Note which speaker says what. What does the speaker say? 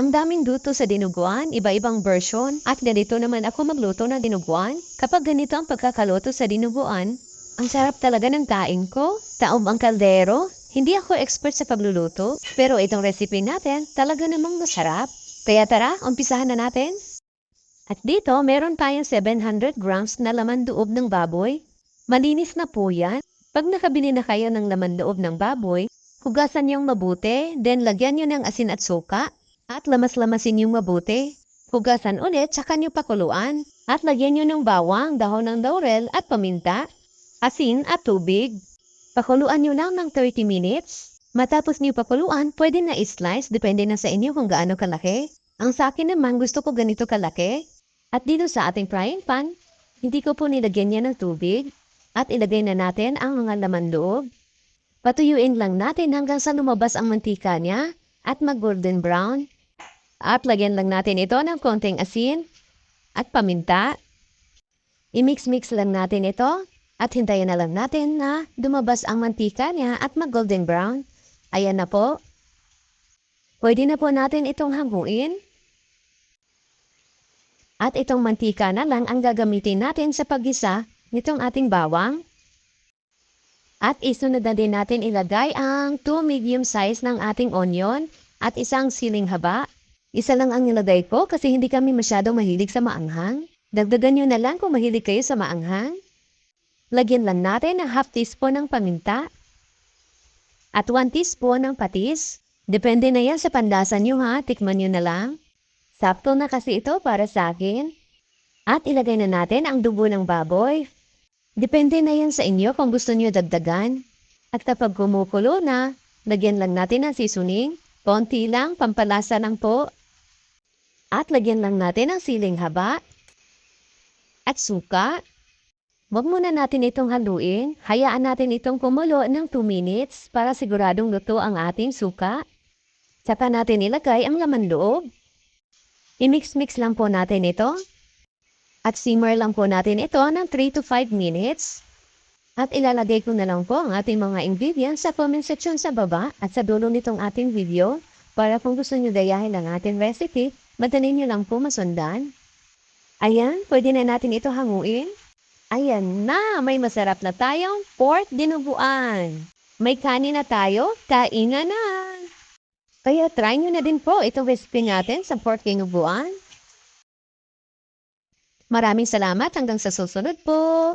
Speaker 1: Ang daming luto sa dinuguan, iba-ibang version, at ganito naman ako magluto ng dinuguan. Kapag ganito ang pagkakaluto sa dinuguan, ang sarap talaga ng kain ko. Taob ang kaldero. Hindi ako expert sa pagluluto, pero itong recipe natin talaga namang masarap. Kaya tara, umpisahan na natin. At dito, meron tayong 700 grams na laman loob ng baboy. Malinis na po yan. Pag nakabili na kayo ng laman loob ng baboy, hugasan niyong mabuti, then lagyan niyo ng asin at suka, at lamas-lamasin niyong mabuti. Hugasan ulit, tsaka niyo pakuluan, at lagyan niyo ng bawang, dahon ng laurel at paminta, asin at tubig. Pakuluan niyo lang ng 30 minutes. Matapos niyo pakuluan, pwede na i-slice, depende na sa inyo kung gaano kalaki. Ang sa akin naman, gusto ko ganito kalaki. At dito sa ating frying pan, hindi ko po nilagyan niya ng tubig. At ilagay na natin ang mga laman loob. Patuyuin lang natin hanggang sa lumabas ang mantika niya at mag-golden brown. At lagyan lang natin ito ng konting asin at paminta. I-mix-mix lang natin ito at hintayin na lang natin na dumabas ang mantika niya at mag-golden brown. Ayan na po. Pwede na po natin itong hanguin. At itong mantika na lang ang gagamitin natin sa paggisa nitong ating bawang. At isunod na din natin ilagay ang 2 medium size ng ating onion at isang siling haba. Isa lang ang nilagay ko kasi hindi kami masyadong mahilig sa maanghang. Dagdagan nyo na lang kung mahilig kayo sa maanghang. Lagyan lang natin ng half teaspoon ng paminta at 1 teaspoon ng patis. Depende na yan sa pandasan nyo ha, tikman nyo na lang. Sakto na kasi ito para sa akin. At ilagay na natin ang dugo ng baboy. Depende na yan sa inyo kung gusto nyo dagdagan. At kapag kumukulo na, lagyan lang natin ng seasoning. Konti lang, pampalasa lang po. At lagyan lang natin ng siling haba. At suka. Huwag muna natin itong haluin. Hayaan natin itong kumulo ng 2 minutes para siguradong luto ang ating suka. Saka natin ilagay ang laman loob. I-mix-mix lang po natin ito. At simmer lang po natin ito ng 3 to 5 minutes. At ilalagay ko na lang po ang ating mga ingredients sa comment section sa baba at sa dulo nitong ating video para kung gusto nyo dayahin ang ating recipe, madali nyo lang po masundan. Ayan, pwede na natin ito hanguin. Ayan na, may masarap na tayong pork dinuguan. May kanin na tayo, kainan na. Kaya try nyo na din po itong recipe natin sa pork dinuguan. Maraming salamat hanggang sa susunod po.